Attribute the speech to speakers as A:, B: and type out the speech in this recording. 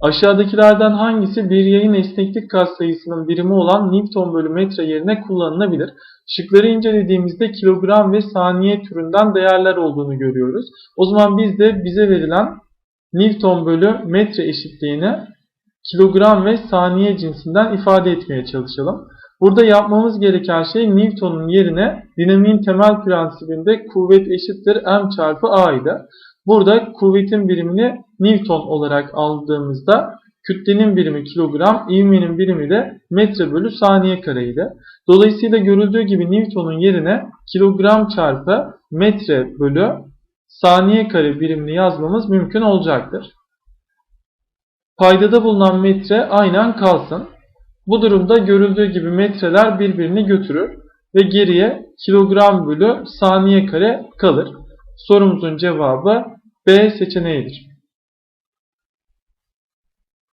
A: Aşağıdakilerden hangisi bir yayın esneklik katsayısının birimi olan Newton bölü metre yerine kullanılabilir? Şıkları incelediğimizde kilogram ve saniye türünden değerler olduğunu görüyoruz. O zaman biz de bize verilen Newton bölü metre eşitliğini kilogram ve saniye cinsinden ifade etmeye çalışalım. Burada yapmamız gereken şey Newton'un yerine dinamiğin temel prensibinde kuvvet eşittir m çarpı a idi. Burada kuvvetin birimini Newton olarak aldığımızda kütlenin birimi kilogram, ivmenin birimi de metre bölü saniye kareydi. Dolayısıyla görüldüğü gibi Newton'un yerine kilogram çarpı metre bölü saniye kare birimini yazmamız mümkün olacaktır. Paydada bulunan metre aynen kalsın. Bu durumda görüldüğü gibi metreler birbirini götürür ve geriye kilogram bölü saniye kare kalır. Sorumuzun cevabı B seçeneğidir.